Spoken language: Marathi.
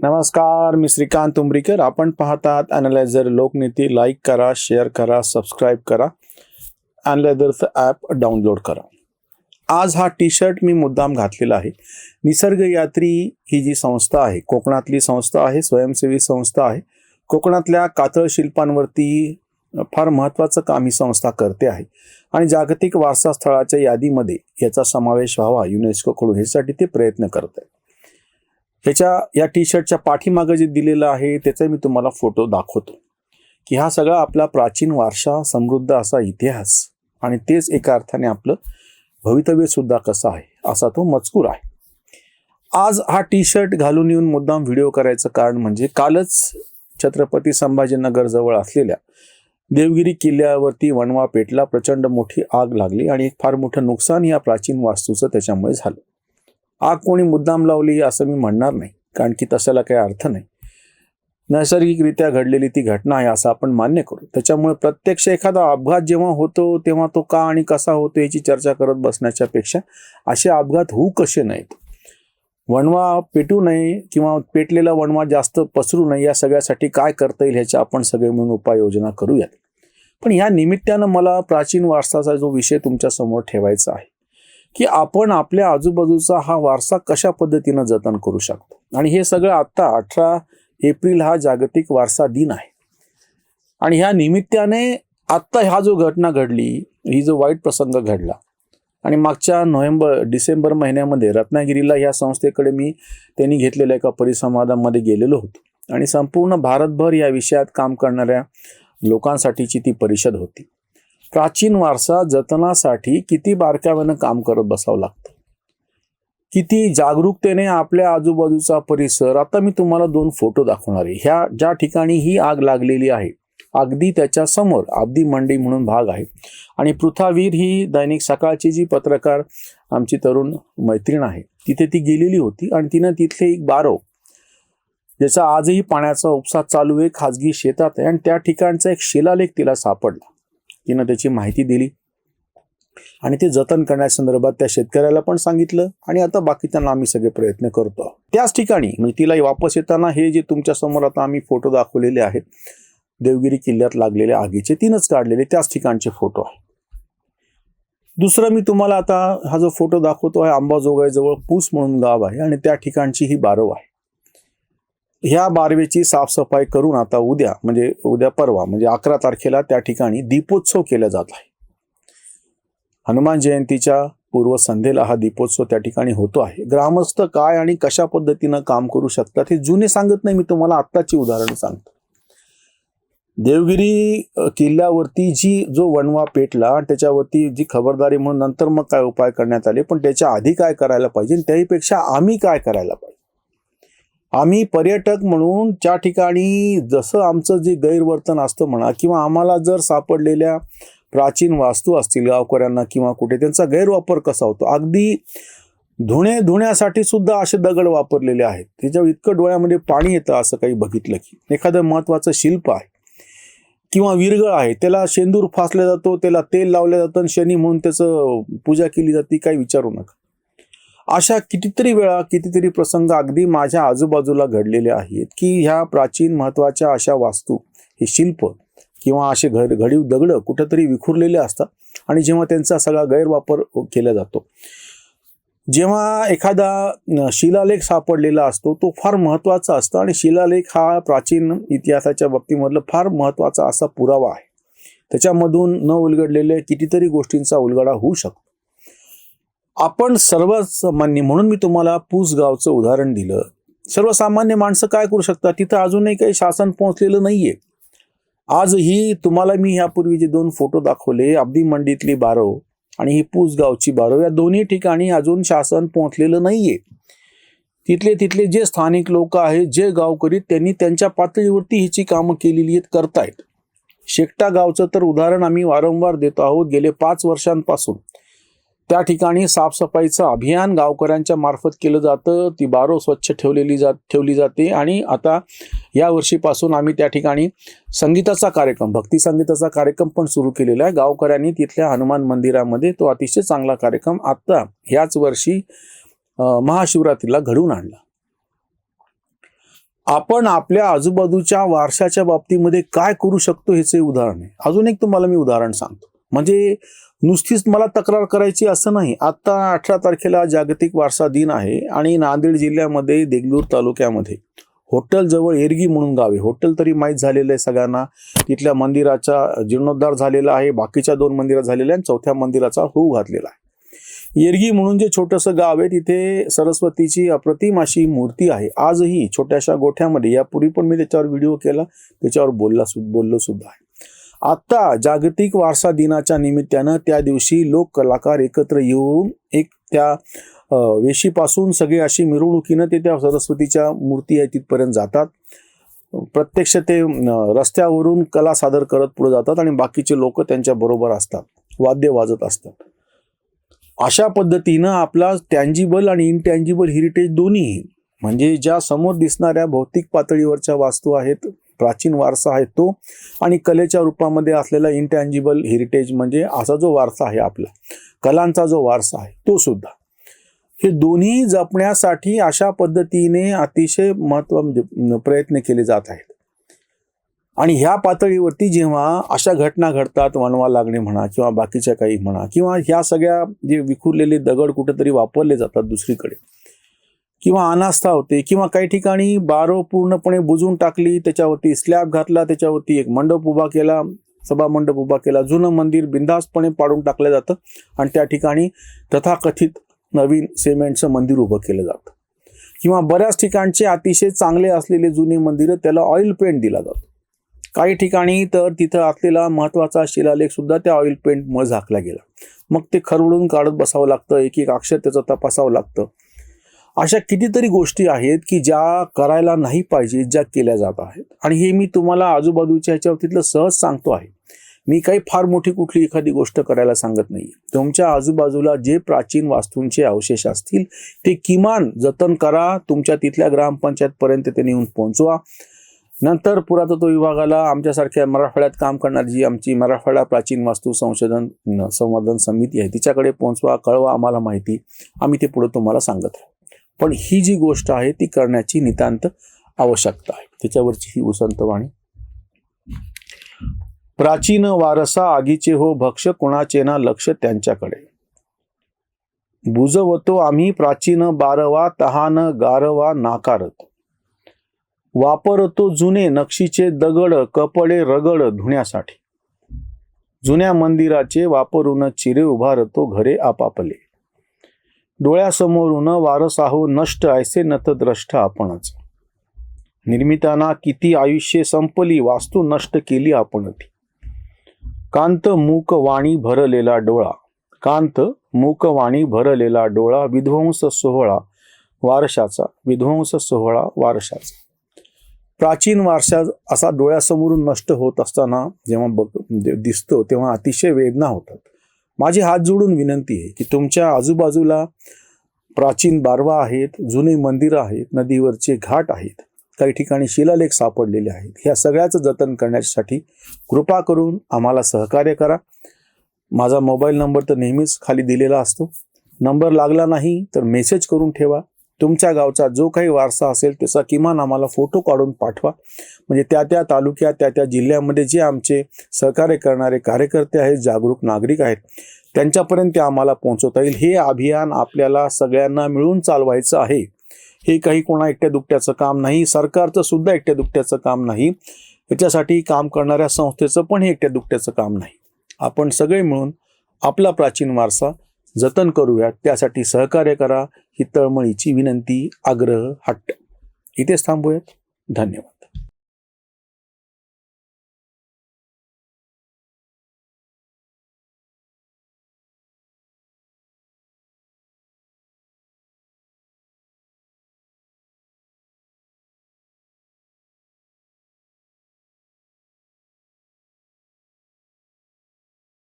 नमस्कार मी श्रीकांत उमरीकर. आपण पाहतात अनालायझर लोकनीती. लाईक करा शेअर करा सबस्क्राईब करा. अनालायझरचं ॲप डाउनलोड करा. आज हा टी शर्ट मी मुद्दाम घातलेला आहे. निसर्ग यात्री ही जी संस्था आहे कोकणातली संस्था आहे स्वयंसेवी संस्था आहे कोकणातल्या कातळ शिल्पांवरती फार महत्त्वाचं काम ही संस्था करते आहे. आणि जागतिक वारसा स्थळाच्या यादीमध्ये याचा समावेश व्हावा युनेस्कोकडून ह्यासाठी ते प्रयत्न करत आहे त्याच्या या टी शर्टच्या पाठीमागं जे दिलेलं आहे त्याचा मी तुम्हाला फोटो दाखवतो. की हा सगळा आपला प्राचीन वारसा समृद्ध असा इतिहास. आणि तेच एका अर्थाने आपलं भवितव्य सुद्धा कसं आहे असा तो मजकूर आहे. आज हा टी शर्ट घालून येऊन मुद्दाम व्हिडिओ करायचं कारण म्हणजे कालच छत्रपती संभाजीनगर जवळ असलेल्या देवगिरी किल्ल्यावरती वणवा पेटला प्रचंड मोठी आग लागली आणि एक फार मोठं नुकसान या प्राचीन वास्तूचं त्याच्यामुळे झालं. आग कोणी मुद्दाम लावली असं मी म्हणणार नाही कारण की तशाला काही अर्थ नाही. नैसर्गिकरित्या घडलेली ती घटना आहे असं आपण मान्य करू. त्याच्यामुळे प्रत्यक्ष एखादा अपघात जेव्हा होतो तेव्हा तो का आणि कसा होतो याची चर्चा करत बसण्याच्या पेक्षा असे अपघात होऊ कसे नाहीत? वणवा पेटू नये किंवा पेटलेला वणवा जास्त पसरू नये या सगळ्यासाठी काय करता येईल ह्याच्या आपण सगळे मिळून उपाययोजना करूयात. पण ह्या निमित्तानं मला प्राचीन वारसाचा जो विषय तुमच्यासमोर ठेवायचा आहे की आपण आपल्या आजूबाजूचा हा वारसा कशा पद्धतीनं जतन करू शकतो? आणि हे सगळं आत्ता अठरा एप्रिल हा जागतिक वारसा दिन आहे. आणि ह्या निमित्ताने आत्ता हा जो घटना घडली ही जो वाईट प्रसंग घडला आणि मागच्या नोव्हेंबर डिसेंबर महिन्यामध्ये रत्नागिरीला ह्या संस्थेकडे मी त्यांनी घेतलेल्या एका परिसंवादामध्ये गेलेलो होतो. आणि संपूर्ण भारतभर या विषयात काम करणाऱ्या लोकांसाठीची ती परिषद होती. प्राचीन वारसा जतनासाठी किती बारकाव्यानं काम करत बसावं लागतं? किती जागरूकतेने आपल्या आजूबाजूचा परिसर आता मी तुम्हाला दोन फोटो दाखवणार आहे. ह्या ज्या ठिकाणी ही आग लागलेली आहे अगदी त्याच्यासमोर अगदी मंडी म्हणून भाग आहे. आणि पृथावीर ही दैनिक सकाळची जी पत्रकार आमची तरुण मैत्रीण आहे तिथे ती गेलेली होती आणि तिनं तिथले एक बारो ज्याचा आजही पाण्याचा उपसा चालू आहे खाजगी शेतात आहे आणि त्या ठिकाणचा एक शिलालेख तिला सापडला. तिनं त्याची माहिती दिली. आणि ते जतन करण्यासंदर्भात त्या शेतकऱ्याला पण सांगितलं. आणि आता बाकी त्यांना आम्ही सगळे प्रयत्न करतो. त्याच ठिकाणी म्हणजे तिला वापस येताना हे जे तुमच्यासमोर आता आम्ही फोटो दाखवलेले आहेत देवगिरी किल्ल्यात लागलेले आगीचे तीनच काढलेले त्याच ठिकाणचे फोटो आहे दुसरं मी तुम्हाला आता हा जो फोटो दाखवतो आहे अंबाजोगाईजवळ पूस म्हणून गाव आहे आणि त्या ठिकाणची ही बारव आहे. ह्या बारवेची साफसफाई करून आता उद्या म्हणजे उद्या परवा म्हणजे अकरा तारखेला त्या ठिकाणी दीपोत्सव केला जात आहे. हनुमान जयंतीच्या पूर्वसंध्येला हा दीपोत्सव त्या ठिकाणी होतो आहे. ग्रामस्थ काय आणि कशा पद्धतीनं काम करू शकतात हे जुने सांगत नाही मी तुम्हाला आत्ताची उदाहरण सांगतो. देवगिरी किल्ल्यावरती जी जो वणवा पेटला त्याच्यावरती जी खबरदारी म्हणून नंतर मग काय उपाय करण्यात आले पण त्याच्या आधी काय करायला पाहिजे त्याहीपेक्षा आम्ही काय करायला पाहिजे? आम्ही पर्यटक म्हणून ज्या ठिकाणी जसं आमचं जे गैरवर्तन असतं म्हणा किंवा आम्हाला जर सापडलेल्या प्राचीन वास्तू असतील गावकऱ्यांना किंवा कुठे त्यांचा गैरवापर कसा होतो? अगदी धुणे धुण्यासाठी सुद्धा असे दगड वापरलेले आहेत. त्याच्यावर इतकं डोळ्यामध्ये पाणी येतं असं काही बघितलं की. एखादं महत्वाचं शिल्प आहे किंवा विरगळ आहे त्याला शेंदूर फासला जातो त्याला तेल लावलं जातं आणि शनी म्हणून त्याचं पूजा केली जाते काही विचारू नका. अशा कितीतरी वेळा कितीतरी प्रसंग अगदी माझ्या आजूबाजूला घडलेले आहेत की ह्या प्राचीन महत्त्वाच्या अशा वास्तू हे शिल्प किंवा असे घड घडीव दगडं कुठंतरी विखुरलेले असतात आणि जेव्हा त्यांचा सगळा गैरवापर केला जातो. जेव्हा एखादा शिलालेख सापडलेला असतो तो फार महत्त्वाचा असतो आणि शिलालेख हा प्राचीन इतिहासाच्या बाबतीमधलं फार महत्त्वाचा असा पुरावा आहे. त्याच्यामधून न उलगडलेल्या कितीतरी गोष्टींचा उलगडा होऊ शकतो. आपण सर्वसामान्य म्हणून मी तुम्हाला पूसगावचं उदाहरण दिलं. सर्वसामान्य माणसं काय करू शकतात? तिथं अजूनही काही शासन पोहोचलेलं नाहीये. आजही तुम्हाला मी ह्यापूर्वी जे दोन फोटो दाखवले अब्दी मंडीतली बारव आणि ही पूसगावची बारव या दोन्ही ठिकाणी अजून शासन पोहोचलेलं नाहीये. तिथले तिथले जे स्थानिक लोक आहेत जे गावकरी त्यांनी त्यांच्या पातळीवरती हिची कामं केलेली आहेत करतायत. शेकटा गावचं तर उदाहरण आम्ही वारंवार देत आहोत गेले पाच वर्षांपासून. त्या ठिकाणी साफसफाईचं अभियान गावकऱ्यांच्या मार्फत केलं जातं. ती बारो स्वच्छ ठेवलेली जात ठेवली जाते आणि आता या वर्षीपासून आम्ही त्या ठिकाणी संगीताचा कार्यक्रम भक्ती संगीताचा कार्यक्रम पण सुरू केलेला आहे. गावकऱ्यांनी तिथल्या हनुमान मंदिरामध्ये तो अतिशय चांगला कार्यक्रम आत्ता ह्याच वर्षी महाशिवरात्रीला घडवून आणला. आपण आपल्या आजूबाजूच्या वारशाच्या बाबतीमध्ये काय करू शकतो ह्याचे उदाहरण आहे. अजून एक तुम्हाला मी उदाहरण सांगतो. म्हणजे नुसतीच मला तक्रार करायची असं नाही. आता अठरा तारखेला जागतिक वारसा दिन आहे आणि नांदेड जिल्ह्यामध्ये देगलूर तालुक्यामध्ये. होटल जवळ एरगी म्हणून गाव आहे. हॉटेल तरी माहीत झालेलं आहे सगळ्यांना. तिथल्या मंदिराचा जीर्णोद्धार झालेला आहे. बाकीच्या दोन मंदिरात झालेल्या आणि चौथ्या मंदिराचा होऊ घातलेला आहे. येरगी म्हणून जे छोटंसं गाव आहे तिथे सरस्वतीची अप्रतिम अशी मूर्ती आहे. आजही छोट्याशा गोठ्यामध्ये. यापूर्वी पण मी त्याच्यावर व्हिडिओ केला. त्याच्यावर बोलला सु बोललो सुद्धा आहे. आत्ता जागतिक वारसा दिनाच्या निमित्तानं त्या दिवशी लोक कलाकार एकत्र येऊन एक त्या वेशीपासून सगळी अशी मिरवणुकीनं ते त्या सरस्वतीच्या मूर्ती आहे तिथपर्यंत जातात. प्रत्यक्ष ते रस्त्यावरून कला सादर करत पुढे जातात आणि बाकीचे लोक त्यांच्या बरोबर असतात वाद्य वाजत असतात. अशा पद्धतीनं आपला टँजिबल आणि इनटँजिबल हेरिटेज दोन्ही म्हणजे ज्या समोर दिसणाऱ्या भौतिक पातळीवरच्या वास्तू आहेत प्राचीन वारसा आहे तो. आणि कलेच्या रूपामध्ये असलेला इनटँजिबल हेरिटेज म्हणजे असा जो वारसा आहे आपला कलांचा जो वारसा आहे तो सुद्धा. हे दोन्ही जपण्यासाठी अशा पद्धतीने अतिशय महत्त्व म्हणजे, प्रयत्न केले जात आहेत. आणि ह्या पातळीवरती जेव्हा अशा घटना घडतात वणवा लागणे म्हणा किंवा बाकीच्या काही म्हणा किंवा ह्या सगळ्या जे विखुरलेले दगड कुठेतरी वापरले जातात दुसरीकडे किंवा अनास्था होते किंवा काही ठिकाणी बारो पूर्णपणे बुजून टाकली त्याच्यावरती स्लॅब घातला त्याच्यावरती एक मंडप उभा केला सभा मंडप उभा केला जुनं मंदिर बिंदासपणे पाडून टाकलं जातं आणि त्या ठिकाणी तथाकथित नवीन सिमेंटचं मंदिर उभं केलं जातं. किंवा बऱ्याच ठिकाणचे अतिशय चांगले असलेले जुने मंदिरं त्याला ऑइल पेंट दिला जातो. काही ठिकाणी तर तिथं असलेला महत्त्वाचा शिलालेख सुद्धा त्या ऑइल पेंटमुळे झाकला गेला. मग ते खरवडून काढत बसावं लागतं एक एक अक्षर त्याचं तपासावं लागतं. अशा कितीतरी गोष्टी आहेत की ज्या करायला नाही पाहिजे ज्या केल्या जात आहेत. आणि हे मी तुम्हाला आजूबाजूच्या ह्याच्या तिथलं सहज सांगतो आहे. मी काही फार मोठी कुठली एखादी गोष्ट करायला सांगत नाही तुमच्या आजूबाजूला जे प्राचीन वास्तूंचे अवशेष असतील ते किमान जतन करा तुमच्या तिथल्या ग्रामपंचायतपर्यंत ते नेऊन पोहोचवा. नंतर पुरातत्व विभागाला आमच्यासारख्या मराठवाड्यात काम करणारी जी आमची मराठवाडा प्राचीन वास्तू संशोधन संवर्धन समिती आहे तिच्याकडे पोहोचवा कळवा आम्हाला माहिती. आम्ही ते पुढे तुम्हाला सांगत आहे पण ही जी गोष्ट आहे ती करण्याची नितांत आवश्यकता आहे. त्याच्यावरची ही उसंत वाणी. प्राचीन वारसा आगीचे हो भक्ष कुणाचे ना लक्ष त्यांच्याकडे. बुजवतो आम्ही प्राचीन बारवा तहान गारवा नाकारत. वापरतो जुने नक्षीचे दगड कपडे रगड धुण्यासाठी. जुन्या मंदिराचे वापरून चिरे उभारतो घरे आपापले. डोळ्यासमोरून वारसाहो नष्ट ऐसे नतद्रष्ट आपणच. निर्मिताना किती आयुष्य संपली वास्तू नष्ट केली आपण ती कांत मूक वाणी भरलेला डोळा. कांत मूक वाणी भरलेला डोळा विध्वंस सोहळा वारशाचा. विध्वंस सोहळा वारशाचा. प्राचीन वारसा असा डोळ्यासमोरून नष्ट होत असताना जेव्हा बघ दिसतो तेव्हा अतिशय वेदना होतात. माझी हात जोडून विनंती आहे की तुमच्या आजूबाजूला प्राचीन बारवा आहेत जुने मंदिरं आहेत नदीवरचे घाट आहेत काही ठिकाणी शिलालेख सापडलेले आहेत. ह्या सगळ्याचं जतन करण्यासाठी कृपा करून आम्हाला सहकार्य करा. माझा मोबाईल नंबर तर नेहमीच खाली दिलेला असतो. नंबर लागला नाही तर मेसेज करून ठेवा. तुमच्या गावचा जो काही वारसा असेल त्याचा किमान आम्हाला फोटो काढून पाठवा. म्हणजे त्या त्या तालुक्यात त्या त्या जिल्ह्यामध्ये जे आमचे सहकार्य करणारे कार्यकर्ते आहेत जागरूक नागरिक आहेत त्यांच्यापर्यंत ते आम्हाला पोहोचवता येईल. हे अभियान आपल्याला सगळ्यांना मिळून चालवायचं आहे. हे काही कोणा एकट्या दुकट्याचं काम नाही सरकारचं सुद्धा एकट्या दुकट्याचं काम नाही. याच्यासाठी काम करणाऱ्या संस्थेचं पण हे एकट्या दुकट्याचं काम नाही. आपण सगळे मिळून आपला प्राचीन वारसा जतन करूयात. त्यासाठी सहकार्य करा. ही तळमळीची विनंती आग्रह हट्ट. इथेच थांबूयात. धन्यवाद.